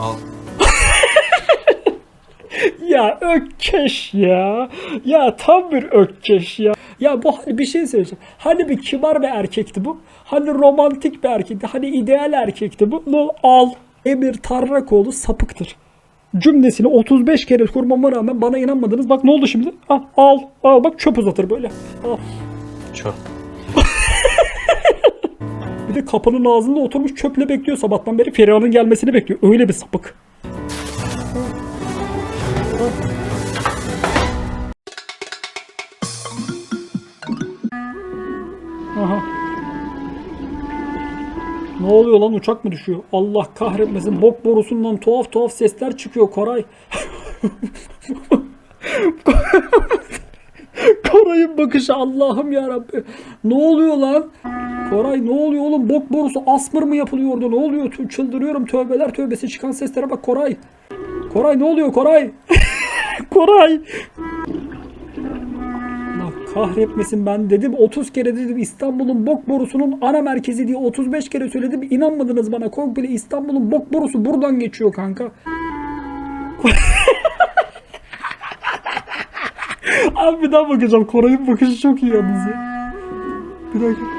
Al. Ya ökkeş ya. Ya tam bir ökkeş ya. Ya bu hani bir şey söyleyeceğim. Hani bir kibar bir erkekti bu. Hani romantik bir erkekti. Hani ideal erkekti bu. Lo al. Emir Tarrakoğlu sapıktır. Cümlesini 35 kere kurmama rağmen bana inanmadınız. Bak ne oldu şimdi? Al al. al bak çöp uzatır böyle. Al. Çöp. Bir de kapının ağzında oturmuş çöple bekliyor sabahtan beri. Feriha'nın gelmesini bekliyor. Öyle bir sapık. Aha. Ne oluyor lan uçak mı düşüyor? Allah kahretmesin bok borusundan tuhaf tuhaf sesler çıkıyor Koray. Koray'ın bakışı Allah'ım ya Rabbi. Ne oluyor lan? Koray ne oluyor oğlum? Bok borusu asmır mı yapılıyordu? Ne oluyor? Tü- Çıldırıyorum. Tövbeler tövbesi çıkan seslere bak Koray. Koray ne oluyor Koray? Koray. Allah kahretmesin ben dedim 30 kere dedim İstanbul'un bok borusunun ana merkezi diye 35 kere söyledim inanmadınız bana komple İstanbul'un bok borusu buradan geçiyor kanka. Abi bir daha bakacağım. Koray'ın bakışı çok iyi yalnız ya. Bir dakika.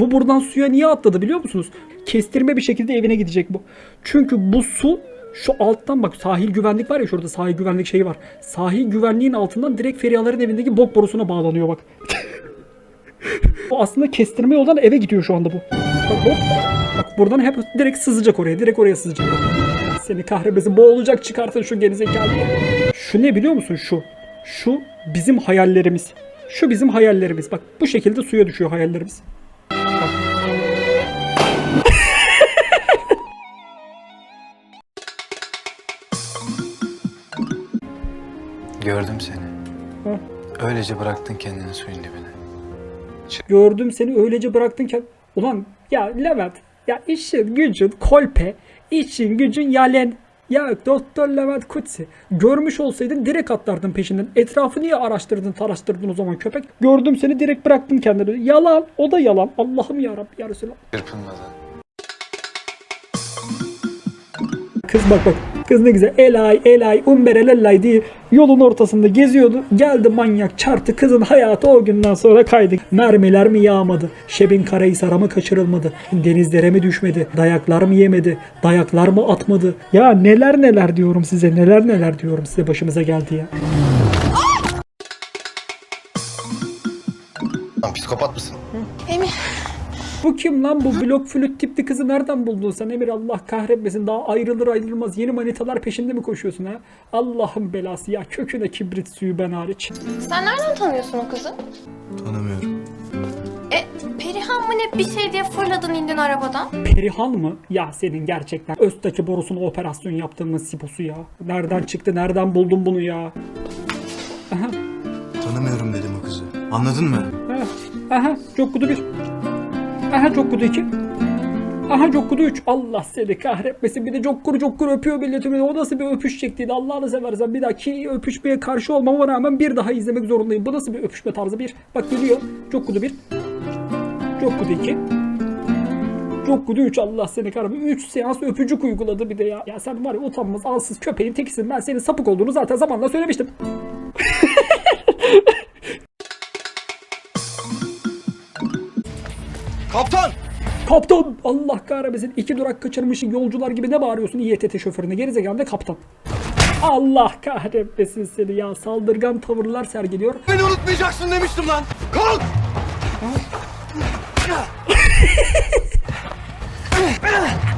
Bu buradan suya niye atladı biliyor musunuz? Kestirme bir şekilde evine gidecek bu. Çünkü bu su şu alttan bak sahil güvenlik var ya şurada sahil güvenlik şeyi var. Sahil güvenliğin altından direkt Ferihaların evindeki bok borusuna bağlanıyor bak. Bu aslında kestirme yoldan eve gidiyor şu anda bu. Bak hop. Bak buradan hep direkt sızacak oraya. Direkt oraya sızacak. Seni kahretmesin. Boğulacak çıkartın şu gerizekalıyı. Şu ne biliyor musun şu? Şu bizim hayallerimiz. Şu bizim hayallerimiz. Bak bu şekilde suya düşüyor hayallerimiz. Gördüm seni. Ha. Öylece bıraktın kendini suyun dibine. Gördüm seni öylece bıraktın ki. Ulan ya Levent ya işin gücün kolpe, işin gücün yalen. Ya Doktor Levent Kutsi görmüş olsaydın direkt atlardın peşinden. Etrafı niye araştırdın, taraştırdın o zaman köpek? Gördüm seni direkt bıraktın kendini. Yalan, o da yalan. Allah'ım ya Rabbi ya Resulallah. Çırpınmadan. Kız bak bak. Kız ne güzel elay elay umberelellay diye yolun ortasında geziyordu. Geldi manyak çarptı. Kızın hayatı o günden sonra kaydı. Mermiler mi yağmadı? Şebin Karahisar'a mı kaçırılmadı? Denizlere mi düşmedi? Dayaklar mı yemedi? Dayaklar mı atmadı? Ya neler neler diyorum size. Neler neler diyorum size başımıza geldi ya. Lan psikopat mısın? Emir, Bu kim lan bu blok flüt tipli kızı nereden buldun sen Emir Allah kahretmesin daha ayrılır ayrılmaz yeni manitalar peşinde mi koşuyorsun ha? Allah'ın belası ya köküne kibrit suyu ben hariç. sen nereden tanıyorsun o kızı? Tanımıyorum. E, Perihan mı ne bir şey diye fırladın indin arabadan? Perihan mı? Ya senin gerçekten Öztaki borusuna operasyon yaptığımız siposu ya. Nereden çıktı nereden buldun bunu ya? Aha Tanımıyorum dedim o kızı. Anladın mı? aha aha çok kudu bir. Aha çok kudu iki. Aha Cokkudu 3. Allah seni kahretmesin. Bir de Cokkur Cokkur öpüyor milleti. O nasıl bir öpüş şekliydi. Allah'ını seversen bir dahaki öpüşmeye karşı olmama rağmen bir daha izlemek zorundayım. Bu nasıl bir öpüşme tarzı bir. Bak geliyor. Cokkudu 1. Cokkudu 2. Cokkudu 3. Allah seni kahretmesin. 3 seans öpücük uyguladı bir de ya. Ya sen var ya utanmaz alsız köpeğin tekisin. Ben senin sapık olduğunu zaten zamanla söylemiştim. Kaptan! Kaptan! Allah kahretmesin. iki durak kaçırmışsın yolcular gibi ne bağırıyorsun İETT şoförüne? Gerizekalı kaptan? Allah kahretmesin seni ya. Saldırgan tavırlar sergiliyor. Beni unutmayacaksın demiştim lan! Kalk!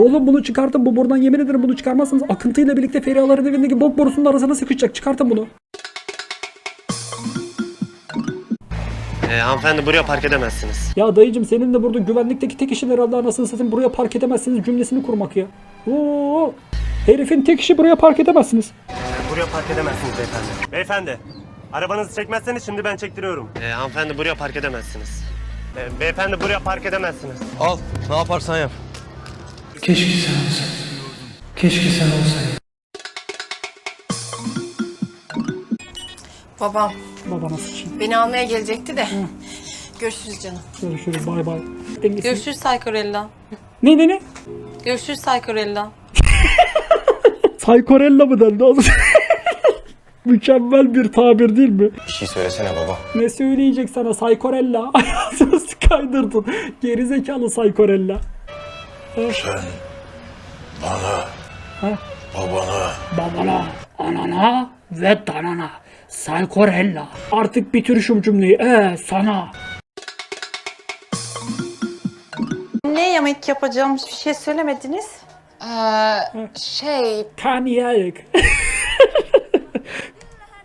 Oğlum bunu çıkartın bu buradan yemin ederim bunu çıkarmazsanız akıntıyla birlikte Ferihaların evindeki bok borusunun arasına sıkışacak. Çıkartın bunu. Ee, hanımefendi buraya park edemezsiniz. Ya dayıcım senin de burada güvenlikteki tek işin herhalde anasını satayım buraya park edemezsiniz cümlesini kurmak ya. Oo, herifin tek işi buraya park edemezsiniz. Buraya park edemezsiniz beyefendi. Beyefendi, arabanızı çekmezseniz şimdi ben çektiriyorum. Ee, hanımefendi buraya park edemezsiniz. Ee, beyefendi buraya park edemezsiniz. Al. Ne yaparsan yap. Keşke sen olsaydın. Keşke sen olsaydın. Babam Babana sıçayım. beni almaya gelecekti de. Görüşürüz canım. Görüşürüz bay bay. Dengesiz. Görüşürüz Saykorella. Ne ne ne? Görüşürüz Saykorella. Saykorella mı dendi oğlum? Mükemmel bir tabir değil mi? Bir şey söylesene baba. Ne söyleyecek sana Saykorella? Ayağını kaydırdın. Gerizekalı Saykorella. Sen bana, Ha? babana, Babana, anana ve danana. Saykorella. Artık bitir şu cümleyi. Ee sana. Ne yemek yapacağım bir şey söylemediniz. Şey, Karnıyarık.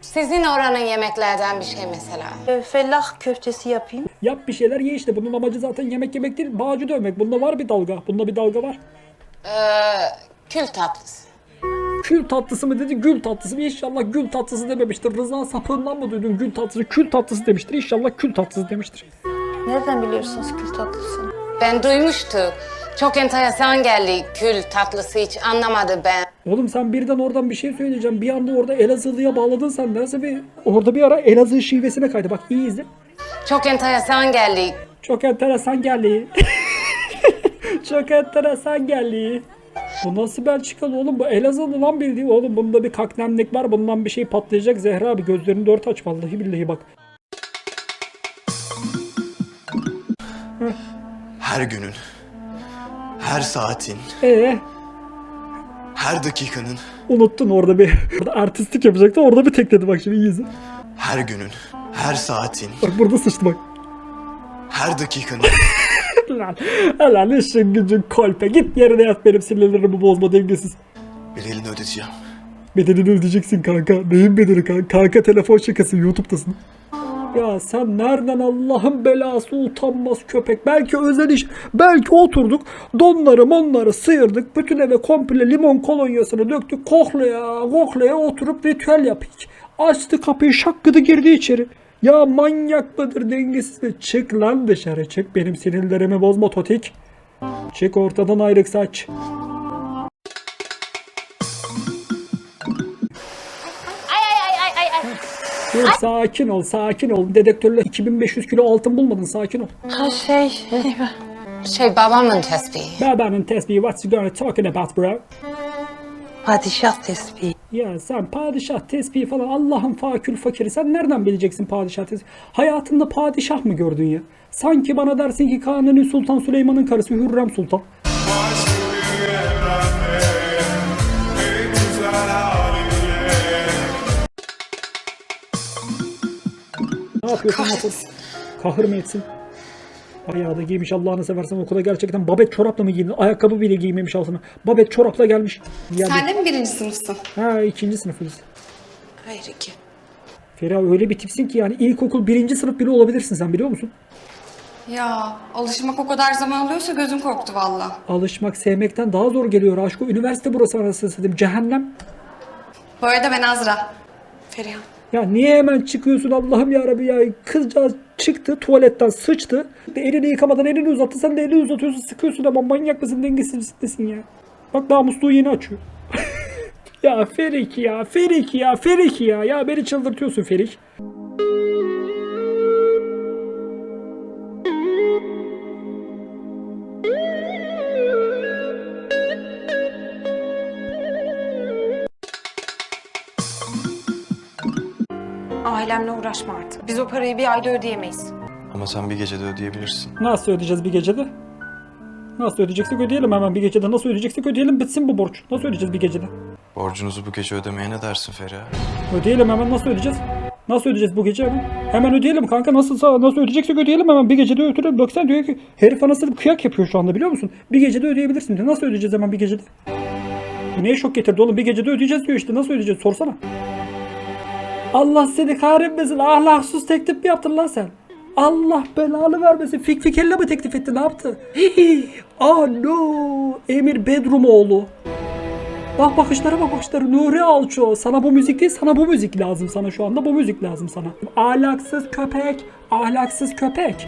sizin oranın yemeklerden bir şey mesela. Ee, fellah köftesi yapayım. Yap bir şeyler ye işte. Bunun amacı zaten yemek yemek değil. Bağcı dövmek. Bunda var bir dalga. Bunda bir dalga var. Ee, kül tatlısı. Kül tatlısı mı dedi, gül tatlısı mı? İnşallah gül tatlısı dememiştir. Rıza sapığından mı duydun gül tatlısı? Kül tatlısı demiştir. İnşallah kül tatlısı demiştir. Nereden biliyorsunuz kül tatlısını? Ben duymuştum. Çok enteresan geldi kül tatlısı hiç anlamadı ben. Oğlum sen birden oradan bir şey söyleyeceğim. Bir anda orada Elazığlı'ya bağladın sen. Nasıl bir... Orada bir ara Elazığ şivesine kaydı. Bak iyi izle. Çok enteresan geldi. Çok enteresan geldi. Çok enteresan geldi. Bu nasıl Belçikalı oğlum? Bu Elazığlı lan bildiğin. Oğlum bunda bir kaknemlik var. Bundan bir şey patlayacak. Zehra abi gözlerini dört aç. Vallahi billahi bak. Her günün, her saatin, Ee, her dakikanın, unuttun orada bir orada artistlik yapacaktı. Orada bir tekledi bak şimdi iyi izle. her günün, her saatin, Bak burada sıçtı bak. her dakikanın, Lan, helal işin gücün kolpe. Git yerine yat benim sinirlerimi bozma dengesiz. bedelini ödeteceğim. Bedelini ödeyeceksin kanka. Neyin bedeli kanka? Kanka telefon şakası YouTube'dasın. Ya sen nereden Allah'ın belası utanmaz köpek. Belki özel iş. Belki oturduk. Donları monları sıyırdık. Bütün eve komple limon kolonyasını döktük. Koklaya koklaya oturup ritüel yapık. Açtı kapıyı şakkıdı girdi içeri. Ya manyak mıdır dengesiz mi? Çık lan dışarı çık. Benim sinirlerimi bozma totik. Çık ortadan ayrık saç. Dur sakin ol sakin ol. Dedektörle 2500 kilo altın bulmadın sakin ol. Ha şey, Şey babamın tespihi. Babanın tespihi what's you gonna talking about bro? Padişah tespihi. Ya sen padişah tespihi falan Allah'ın fakül fakiri sen nereden bileceksin padişah tespihi? Hayatında padişah mı gördün ya? Sanki bana dersin ki Kanuni Sultan Süleyman'ın karısı Hürrem Sultan. Ne yapıyorsun? Yapıyorsun? Kahır mı etsin? Ayağı da giymiş Allah'ını seversen okula gerçekten babet çorapla mı giydin? Ayakkabı bile giymemiş altına. Babet çorapla gelmiş. Sen de mi birinci sınıfsın? Ha ikinci sınıfız. Hayır iki. Feriha öyle bir tipsin ki yani ilkokul birinci sınıf bile olabilirsin sen biliyor musun? Ya alışmak o kadar zaman alıyorsa gözüm korktu valla. Alışmak sevmekten daha zor geliyor aşkı. Üniversite burası anasını satayım. Cehennem. Bu arada ben Azra. Feriha. Ya niye hemen çıkıyorsun Allah'ım ya Rabbi ya. Kızcağız çıktı tuvaletten sıçtı. Elini yıkamadan elini uzattı. Sen de elini uzatıyorsun sıkıyorsun ama manyak mısın dengesiz misin ya. Bak daha musluğu yeni açıyor. ya Ferik ya Ferik ya Ferik ya. Ya beni çıldırtıyorsun Ferik. Ailemle uğraşma artık. Biz o parayı bir ayda ödeyemeyiz. Ama sen bir gecede ödeyebilirsin. Nasıl ödeyeceğiz bir gecede? Nasıl ödeyeceksek ödeyelim hemen bir gecede. Nasıl ödeyeceksek ödeyelim bitsin bu borç. Nasıl ödeyeceğiz bir gecede? Borcunuzu bu gece ödemeye ne dersin Feriha? Ödeyelim hemen nasıl ödeyeceğiz? Nasıl ödeyeceğiz bu gece hemen? Hemen ödeyelim kanka nasıl nasıl ödeyeceksek ödeyelim hemen bir gecede ödeyelim. Bak sen diyor ki herif anasını kıyak yapıyor şu anda biliyor musun? Bir gecede ödeyebilirsin diyor. Nasıl ödeyeceğiz hemen bir gecede? Neye şok getirdi oğlum? Bir gecede ödeyeceğiz diyor işte. Nasıl ödeyeceğiz? Sorsana. Allah seni kahretmesin. Ahlaksız teklif mi yaptın lan sen? Allah belanı vermesin. Fik fikirle mi teklif etti? Ne yaptı? ah no. Emir Bedrum oğlu. Bak bakışlara bak bakışlara. Nuri Alço. Sana bu müzik değil sana bu müzik lazım sana şu anda. Bu müzik lazım sana. Ahlaksız köpek. Ahlaksız köpek.